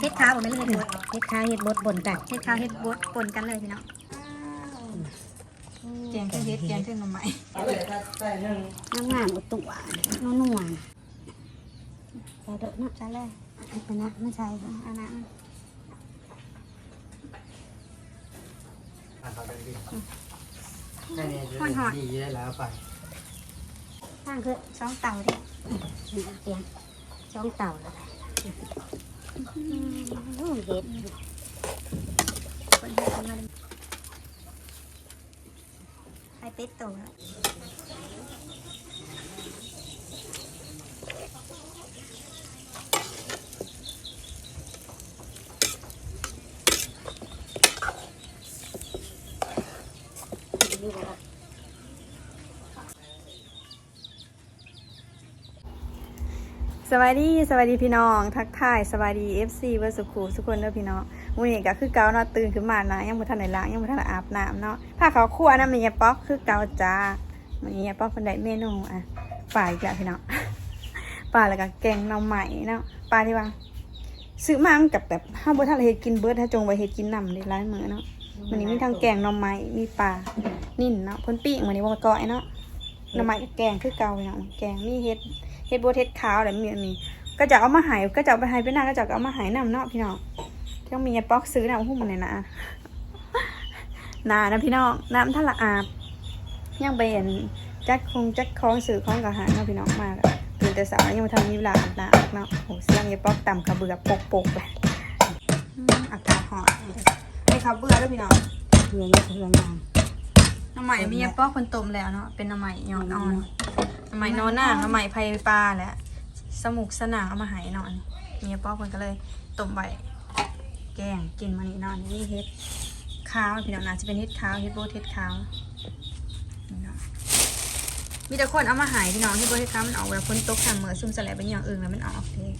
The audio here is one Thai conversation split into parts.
เฮ็ดข้าวบ่แม่นเฮ็ดบดเฮ็ดข้าวเฮ็ดบดบนกันเฮ็ดข้าวเฮ็ดบดปนกันเลยพี่น้องแกงเครื่องเฮ็ดแกงเครื่องหน่อไม้น้ำงามอุตุอะนัวนัวใส่เด้อเนาะใช่เลยไปนะไม่ใช่บ่อันนั้นนั่นเนี่ยดีได้แล้วไปข้างคือสองเต่าดิเสียงช่องเต่าแล้วอืม เฮ็ดคนเฮ็ดมันไข่เป็ดตัว สวัสดีสวัสดีพี่น้อง ทักทายสวัสดี FC เวอร์สุขูทุกคนเด้อพี่น้องมื้อนี้ก็คือเกาเนาะตื่นขึ้นมานะยังบ่ทันได้ล้างยังบ่ทันได้อาบน้ำเนาะถ้าขาวคั่วนะมียาป๊อกคือเกาจ้ามื้อนี้ยาป๊อกเพิ่นได้เมนูอะปลาอีกแล้วพี่น้องปลาแล้วก็แกงหน่อไม้เนาะปลาที่ว่าซื้อมามันกับแบบเฮาบ่ทันเฮ็ดกินเบิดถ้าจงไว้เฮ็ดกินนำได้หลายมื้อเนาะมื้อนี้มีทั้งแกงหน่อไม้มีปลานิ่นเนาะเพิ่นปิ้งมื้อนี้บ่ก้อยเนาะหน่อไม้กับแกงคือเกาพี่น้องแกงมีเฮ็ด เฮ็ดบ่เฮ็ดขาวแล้วมีอันนี้ก็จะเอามาใหายก็จะเอาไปใหายไปหน้าก็จะเอามาใหายน้ำเนาะพี่น้องต้องมียาป๊อกซื้อน้ำหุ้มมันเลยนะนานะพี่น้องน้ำท่าละอาบยังไปเห็นจัดคงจัดคล้องสื่อคล้องกับหาเนาะพี่น้องมากตื่นแต่สายยังมาทำมีเวลาอาบน้ำเนาะโอ้เสียงยาป๊อกต่ำกระเบือปกปกไปอืมอากาศหอนให้เขาเบื่อแล้วพี่น้องเฮือนก็เฮือนงามน้ำใหม่มียาป๊อกคนต้มแล้วเนาะเป็นน้ำใหม่ยอนอ่อน น้ำใหม่นอนหน้าน้ำใหม่ไผ่ปลาและสมุกสนางเอามาหายนอนเมียป้อคนก็เลยต้มใบแกงกินมานี่นอนนี่เฮ็ดข้าวพี่น้องนะจะเป็นเฮ็ดข้าวเฮ็ดโบทเฮ็ดข้าวนอนมีแต่คนเอามาหายพี่น้องเฮ็ดโบทเฮ็ดข้าวมันออกเวลาฝนตกทางเมื่อซุ่มสลายเป็นอย่างอื่นแล้วมันออกเลย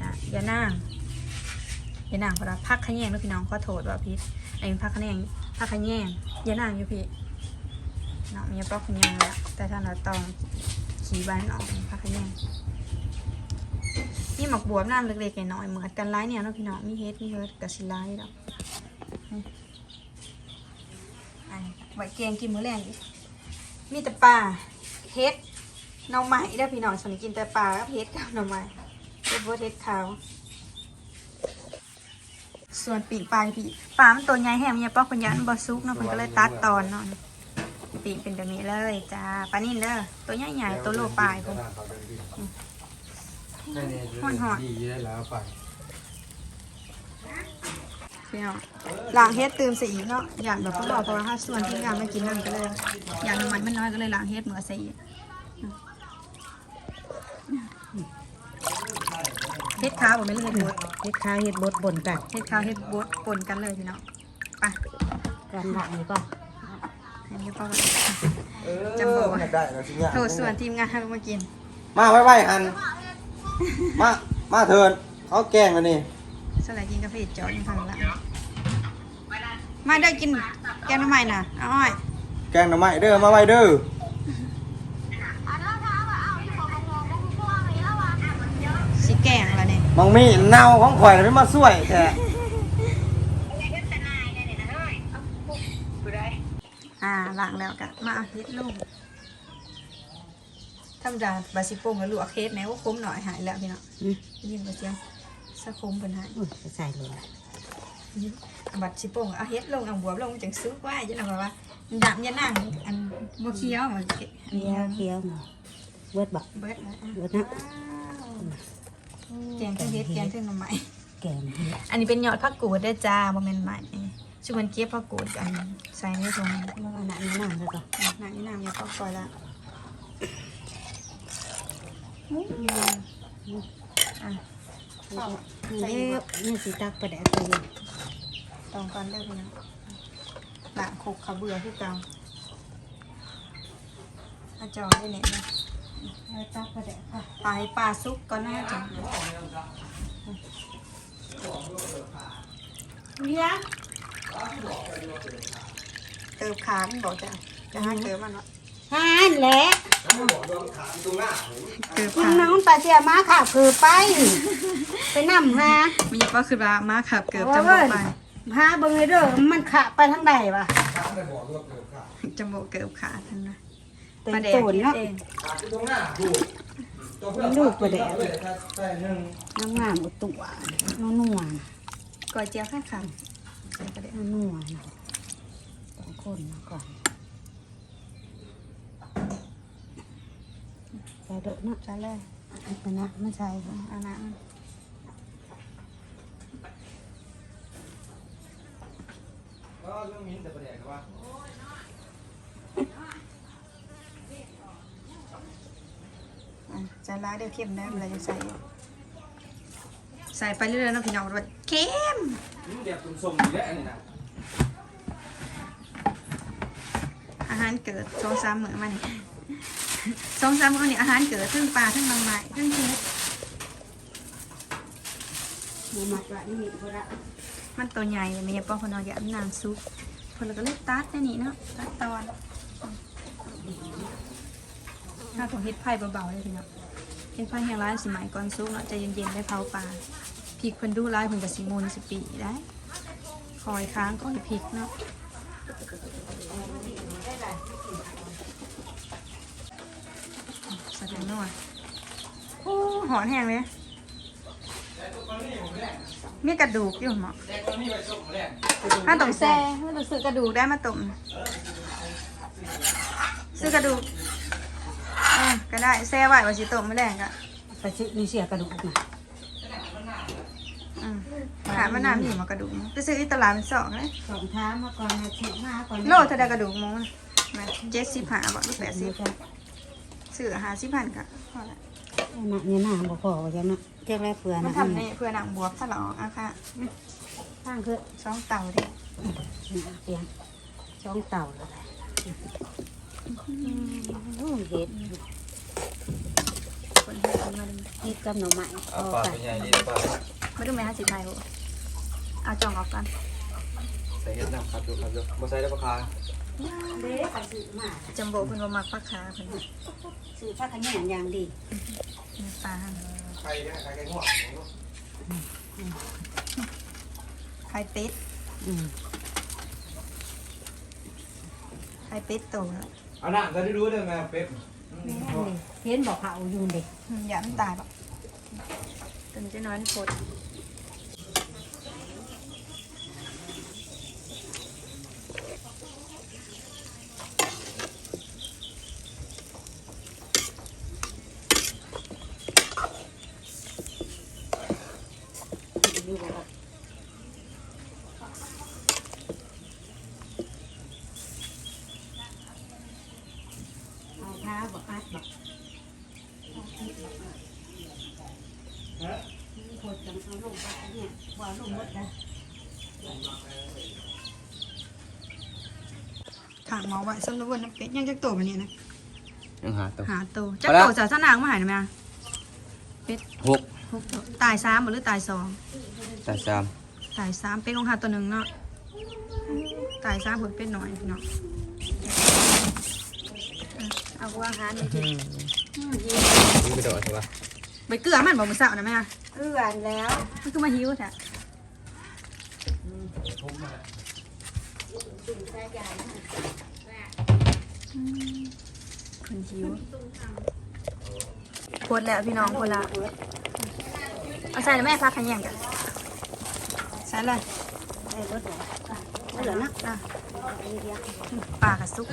อะอย่านั่งอย่านั่งเพราะว่าพักขะแยงแล้วพี่น้องขอโทษว่าพิษไอ้พักขะแยงพักขะแยงอย่านั่งอยู่พี่ เนาะมีป้อขะแยงแล้วแต่ถ้าเราต้องขี่บ้านออกพักขะแยงนี่หมักบวบน้ำเล็กๆน้อยเหมือนกันไล่เนี่ยเนาะพี่น้องมีเฮ็ดมีเฮ็ดกับสิไล่ดอกนี่อันไว้แกงกินมื้อแรงอีกมีแต่ปลาเฮ็ดหน่อไม้ได้อพี่น้องส่วนกินแต่ปลากับเฮ็ดกับหน่อไม้เฮ็ดบัวเฮ็ดขาวส่วนปีกปลาพี่ปลามันตัวใหญ่แห้งเนี่ยป้อกคนยันบอซุกเนาะเพิ่นก็เลยตัดตอนเนาะ ปีกเป็นแบบนี้เลยจ้าปลานิ่นเด้อตัวใหญ่ๆตัวโลปลายพุ่นนั่นเนี่ยดีได้แล้วไปพี่น้องล้างเฮ็ดตื่มใส่อีกเนาะอย่างแบบเขาบอกเพราะว่าถ้าส่วนที่งานไม่กินนั่นก็เลย อย่างน้ำมันมันน้อยก็เลยล้างเฮ็ดเหมือใส่อีกเฮ็ดขาวผมไม่เลือกบดเฮ็ดข้าวเฮ็ดบดบนกันเฮ็ดขาวเฮ็ดบดปนกันเลยพี่น้องไปกันหลังนี่ก็ ให้เฮ็ดป้าเออได้แล้วสิเนี่ยโทษส่วนทีมงานให้มากิน มาไว้ไว้อันมา มาเถินเขาแกงกันนี่สลายกินกาแฟจอดยังทางละมาได้กินแกงทำไมน่ะเอาอ้อยแกงหน่อไม้เด้อมาไว้เด้อสิแกงละเนี่ยมังมีเน่าของข่อยน่ะไม่มาช่วยแท้ อ่า ล้างแล้วกะมาเอาเฮ็ดลงธรรมดาบาสิโป่งแล้วลวกเฮ็ดแม้ว่าคมหน่อยหายแล้วพี่เนาะอืม ยินบ่เสียงสะคมเป็นหายอุ้ยไปใส่เลยบัดสิโป่งเอาเฮ็ดลงเอาบวบลงจังซุกไว้จังว่าว่าดำอย่านั่งอันบ่เคี้ยวมันอันเคี้นี้ยวเคี้ยวเบิดบักเบิดแล้วอะเบิดนะ แกงเครื่องเฮ็ดแกงเครื่องหน่อไม้ แกงเฮ็ดอันนี้เป็นยอดผักกูดเด้อจ้าบ่แม่นไม้ ชื่อมันเก็บผักกูดกันใส่ในถุงแล้วอันนั้นน้ำแล้วก็น้ำนี่น้ำอย่าปอกปล่อยละอะนี่นี่สิตักไปแดกไปอยู่ตองก่อนเด้อพี่น้องละขกเขาเบื่อคือเก่าอาจอได้เน็ตนะแล้วตักไปแดกค่ะปลาให้ปลาซุกก่อนนะจ๊ะเนี่ย เติมขามันบอกจ้ะจะให้เติมมันเนาะหานแหละเกือบมึขางดน้องตาเสียมาค่ะคือไป ไปนำหามีเฉพาะคือว่ามาขับเกือบโอ้จะยโบกไปหาเบิ่งเลยเด้อมันขะไปทางใดวะข้างไปบอกเลือกเกิดค่ะจะโบกเกือบขาดทันนะเต็มประแดโตกนเนาะเองขาดที่ตรงหน้าดูตัวเพื่อนลูกประแดกเลยแต่หนึ่งน้ำงามอุตุวาน้องนวลก่อยเจียวข้างขา ประเด็นน้องนวลสองคนมาก่อนใส่เด้อเนาะใช่เลยไปนะไม่ใช่เอาน้ำมันก็เรื่องมิ้นแต่ประเด็นว่าอะร้ายเดี๋ยวเข้มได้เวลาจะใส่ ใส่ไปเรื่อยๆนะพี่น้องว่าเข้มมิ้นเดียบตุ่มสมอยู่แล้วอันนี้นะอาหารเกิดสองสามมื้อมานี่สองสามมื้อนี่อาหารเกิดทั้งปลาทั้งน้ำไม้ทั้งเห็ดหมูหมักละนี่มีคนละมันตัวใหญ่เลยมีป้องคนเอาอย่าน้ำซุปคนเราก็เลยตัดได้นี่เนาะตัดตอนถ้าของเฮ็ดไผ่เบาๆเลยพี่น้องเฮ็ดไผ่แห้งร้ายสมัยก่อนซุปเนาะใจเย็นๆได้เผาปลา พริกเพิ่นดูร้ายเพิ่นก็สิมูลสิปีได้คอยค้างคอยพริกเนาะใส่เป็นนวดโอ้หอนแห้งเลยมีกระดูกอยู่หมอแต่ตอนนี้ไปส่งมาแล้วถ้าต้องแซ่ถ้าต้องซื้อกระดูกได้มาต้มซื้อกระดูกก็ได้แซ่ไหวว่าสิต้มไม่แรงก็ไปซื้อมีเสียกระดูกมา ขาดมะนาวอยู่มากระดูกไปซื้อที่ตลาดเป็นสองเลยสองท้ามาก่อนนะชิมาก่อนโลเท่าใดกระดูกหมูนะมาเจ็ดสิบห้าบาทหรือแปดสิบซื้อหาสิบพันก็พอละหนักเนี่ยหนาบ่พอว่าจังเนาะเจ้าแรกเฟือมานะทำนี่เพื่อหนังบวบถ้าเราออกอาค่ะข้างคือสองเต่าดิเตียงช่องเต่าเลยโอ้เห็ดคนเฮ็ดเอามาดูเห็ดกับหน่อไม้พเอาอปลากันเป็นใหญ่ดีปลามาดูไหมฮะสิไทยบ่ เอาจองออกกันใส่เห็ดน้ำครับดูครับดูมาใส่ได้ปลาคาเด้ไปซื้อมาจำโบเพิ่นบ่มักปลาขาเพิ่นซื้อผ้าขยงอย่างดีมีปลาหั่นใครได้ใครไก่งวดไข่เป็ดอืมไข่เป็ดโตแล้วเอาหน้าจะได้รู้ได้ไหมเป็ดเห็นบอกเขาอยู่เด็กอืมอย่ามันตายปะตัวนี้จะนอนโคตร อยู่บอกเอาท้าบอกอัดบอกคนจังเอา ลงไปเนี่ยว่าลงหมดนะถามหมอว่าสรุปว่าน้ำเป็ดยังจะโตมันเนี่ยนะยังหาตัวหาโตจะเอาละโตสาวสนางมาหายไหมอะเป็ดหกหกโตตายสามหรือตายสองแต่สามตายสามเป็ดของหาตัวหนึ่งเนาะตายสามผลเป็ดหน่อยเนาะเอาวางหาหนึ่งทีนี่กระโดดใช่ปะ ใบเกลือมันบอกมือสาวนะแม่อะเอื้อนแล้วมันคือมาหิวแท้คนหิวโคตรแล้วพี่น้องโคตรละเอาใส่เลยแม่พักขยันกันใส่เลยไอ้รถเหลือนะอะปลากระซุก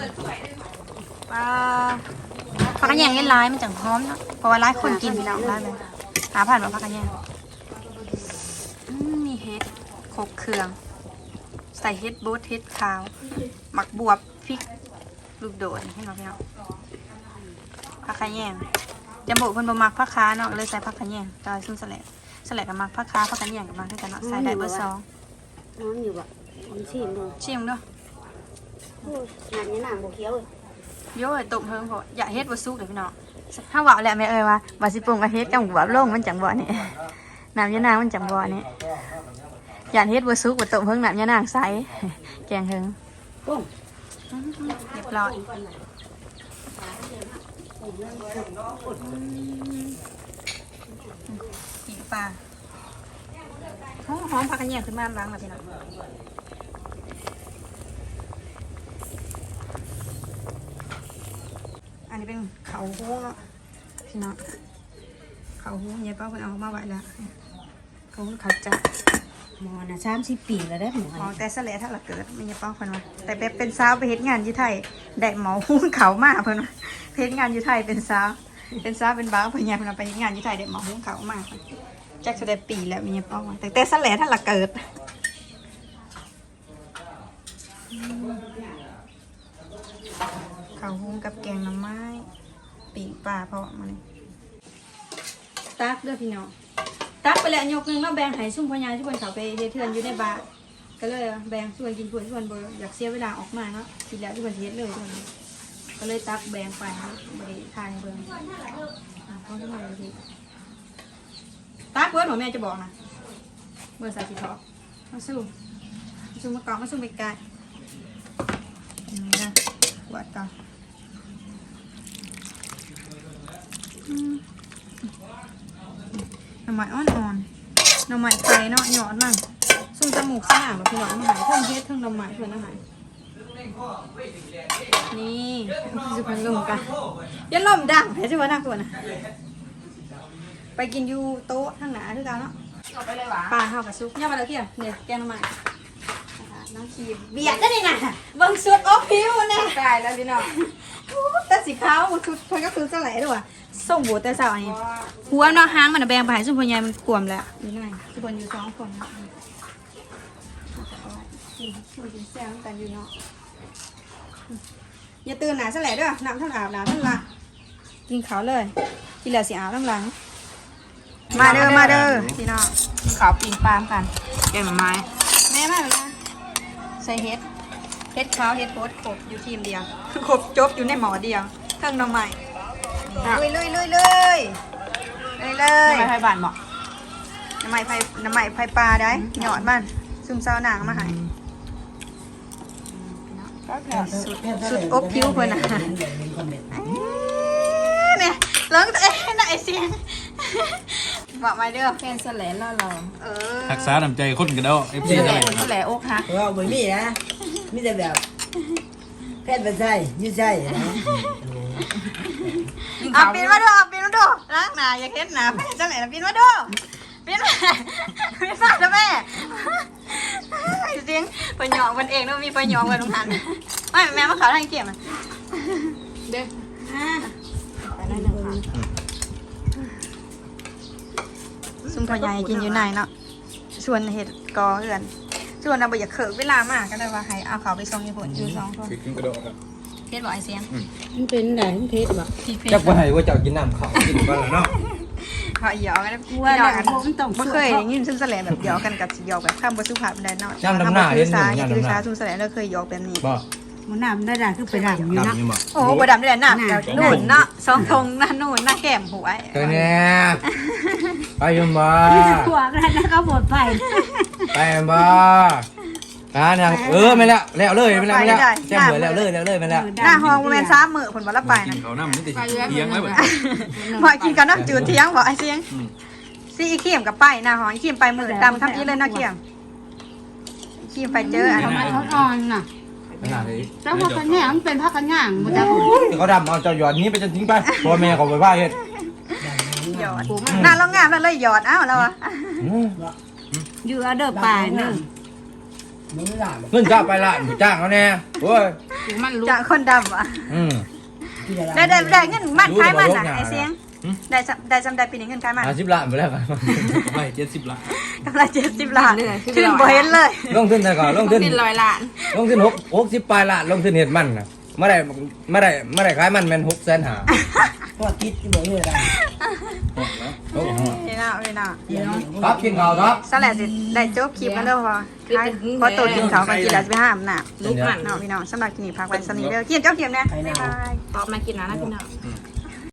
ปลา ผักกระแยงเล่นร้ายมันจังหอมเนาะเพราะว่าร้ายคนกินพี่น้องร้ายเลยหาผ่านมาผักกระแยงอืมมีเห็ดครบเครื่อง ใส่เห็ดบูทเห็ดขาว หมักบวบพริกลูกโดดให้เราพี่น้องผักกระแยงจำบอกเพิ่นบ่มักผักค้าเนาะเลยใส่ผักกระแยงตายซุ่มสลัดสลัดกับมักผักค้าผักกระแยงกับมักด้วยกันเนาะใส่ได้เบอร์สองน้องอยู่แบบผมชิมดูชิมเนาะงานนี้หนังบกเขียว โย่ตบเพิ่งพออย่าเฮ็ดบ่สุกเด้อพี่น้องถ้าว่าแหละแม่เอ้ยว่าว่าสิปรุงกับเฮ็ดกับหัวลงมันจังบ่นี่น้ำยะนางมันจังบ่นี่อย่าเฮ็ดบ่สุกบ่ตบเพิ่งน้ำยะนางใสแกงเฮิงปุ้งเรียบร้อยโอ้ปีกปลาหอมหอมผักกระเนียงขึ้นมาล้างแล้วพี่น้อง นนี้เป็นเขาหูเนาะพี่น้องเขาหูยายป้าเพิ่นเอามาไว้แล้วเขาหูเขาจะหมอนะสามสิบปีแล้วได้หมอหมอแต่สะเลถ้าเราเกิดไม่ยายป้าเพิ่นว่าแต่แบบเป็นสาวไปเฮ็ดงานอยู่ไทยได้หมอหูเขามาเพิ่นว่าไปเฮ็ดงานอยู่ไทยเป็นสาวเป็นสาวเป็นบ้าวเพิ่นยายเพิ่นว่าไปเฮ็ดงานอยู่ไทยได้หมอหูเขามาเพิ่นจักจะได้ปีแล้วมียายป้าว่าแต่แต่สะเลถ้าเราเกิด ข้าวหุงกับแกงน่อไม้ปีกปลาเพาะมันตักเด้อพี่น้องตักไปแล้วยกหนึงแล้วแบ่งให้ซุ่มพญาที่คนเขาไปเฮ็ดเทือนอยู่ในบ้านก็เลยแบ่งส่วนกินส่วนส่วนบอยากเสียเวลาออกมาเนาะกินแล้วที่คนเฮ็ดเลยก็เลยตักแบ่งไปเนาะบ่ได้ทานเบิ่งอะเขาจะมาเลยพี่ตักเบิดหมอแม่จะบอกนะเบอร์สาธิตทอมาสู้มาสู้มากองมาสู้ไปไกลนี่นะกวาดก่อนอืม หน่อไม้อ่อนๆหน่อไม้ไข่เนาะหยอดมั่งซุ่มจมูกสนามแบบพี่น้องมาหายเพิ่งเฮ็ดเพิ่องหน่อไม้เพื่อนอาหารนี่สุพรรณลงกันยันล่มดังแผลชิวะน่ากลัวนะไปกินอยู่โต๊ะทางหนาคือกันเนาะปลาข้าวกับซุปย่ามาแล้วเที่ยเนี่ยแกงหน่อไม้น้องคีเบียดได้นี่นะบิ่งสุดโอ้พิวนะตายแล้วพี่น้องแต่สีขาวมันคือเพิ่นก็คือสลายด้วย ส่งบูแต่สาวอันนี้หัวเนาะหางมันนะแบงไปให้สุพรรณยายมันกลวมแล้วนี่ไงสุพรรณอยู่สองคนนะกินกินแซวกันอยู่เนาะอย่าตื่นหนาสลายด้วยน้ำท่านอาบน้ำท่านละกินเขาเลยกินแล้วสิอาบน้ำหลัง มาเด้อมาเด้อพี่น้องขาวปีนปามกันแกงหน่อไม้แม่มาแล้วนะใส่เฮ็ดเฮ็ดขาวเฮ็ดโพดครบอยู่ทีมเดียวครบจบอยู่ในหมอเดียวเครื่องหน้องใหม่ ลุยลุยลุยลุยเลยเลทำยไมไทยบ้านบอกน้ำใหม่ไผ่น้ำใหม่ไผ่ปลาได้หยอดมันซุ่มเซาหนางมาให้สุดสุดอบผิวเพิ่นน่ะเนี่ยร้องตัวเองน่ะไอเสียงบอกมาเด้อแกงสแลนล่อลองเออรักษาน้ำใจคนกันแล้วเอฟซีสอะแลไรนสแลนอกฮักว่าบ่มีนะมีแต่แบบแพทย์ไปใช่ยืดใช่นะ เอาปีนมาดูเอาปีนมาดูล้างหน้าอย่าเห็นหน้าแม่จังไหนนะปีนมาดูปีนมาปีนมาเด้อแม่ไอ้เสียงปะหยองมันเองเนาะมีปะหยองไว้ตรงนั้นไม่แม่มาขาวทางเกี่ยมอะเด้อซุ่มพ่อใหญ่กินอยู่ไหนเนาะส่วนเห็ดกอเอื่อนส่วนเราบ่อยากเขิกเวลามากก็เลยว่าให้เอาเขาไปส่งญี่ปุ่นอยู่สองคน คือขึ้นกระโดดครับเฮ็ดบ่ไอเสียงมันเป็นไหนมันเพชรบ่พี่เพชจักรว่าให้ว่าเจ้ากินน้ำเขากินบ้านละเนาะเขาหยอกกันว่าแล้วมันต้องบ่เคยได้ยินซุ่มแสลงแบบหยอกกันกับสิหยอกแบบคำบ่สุภาพใดเนาะย่ำน้ำหน้าเห็นหนึ่งย่ำย่ำคือน้ำหสาน้าซุ่มแสลงเราเคยหยอกแบบนี้บ่มันน้ำได้ด่าคือไปด่าอยู่เนาะน้ำนี่บ่โอ้บ่ดำได้แหละน้ำเดี๋ยวนู่นเนาะสองทงนั่นนู่นหน้าแก้มหัวเจอเนี่ยไปยมบ่ขวากแล้วนะก็หมดไปไปยมบ่ อ่าเนี่ยเออไม่แล้วแล้วเลยไม่แล้วไม่แล้วแจ้งเหมือนแล้วเลยแล้วเลยไม่แล้วหน้าห้องบ่แม่น3มื้อเพิ่นบ่ละไปกินะนเขาน้ำมันติดเทียงไว้แบบบ่กินกันน้ำจืดเที่ยงบ่ไอเสียงซีอีเขียมกับไปหน้าห้องอีเขียมไปมื้อดำทำอีเลยนะเขียมอีเขียมไปเจออันมันเขาอ่อนน่ะขนาดนี้แล้วพวกกันเนี่ยมันเป็นพักกันย่างมันจะเขาดำเอาเจ้าหยอดนี้ไปจนทิ้งไปพ่อแม่เขาไปว่าเฮ็ดหยอดหน้าเรางามแล้วเลยหยอดเอ้าแล้วอะอืมอยู่เอาเด้อป่าเด้อ มันไม่ได้เงินจ้าไปละหมูจ้างเขาแน่โอ้ยมันรู้จากคนดำอะอืมที่อะไรได้ได้ได้เงินมันคล้ายมันอะรู้แต่ว่าไอเสียงหืมได้จำได้จำได้ปีนี้เงินคล้ายมันอาชีพละไปแล้วกันไปเจ็ดสิบละกำไรเจ็ดสิบล้านขึ้นบ่เห็นเลยลงทุนแต่ก่อนลงทุนกินลอยล้านลงทุนหกหกสิบปลายละลงทุนเห็ดมันนะเมื่อไรเมื่อไรเมื่อไรขายมันแมันหกแสนหา พ่อคิดที่บอกนี่อะไรนี่นะนี่นะเดี๋ยวน้องครับกินข้าวครับสแลดสิได้จบคลิปกันเด้อพอท้ายพอตัวกินเขาไปกินแล้วจะไปห้ามน่ะลูกมันเนาะพี่น้องสำหรับกินนี่พักไว้สนีเด้อกินเจ้าเทียมนะบ๊ายบายตอบมากินนะนะพี่น้องค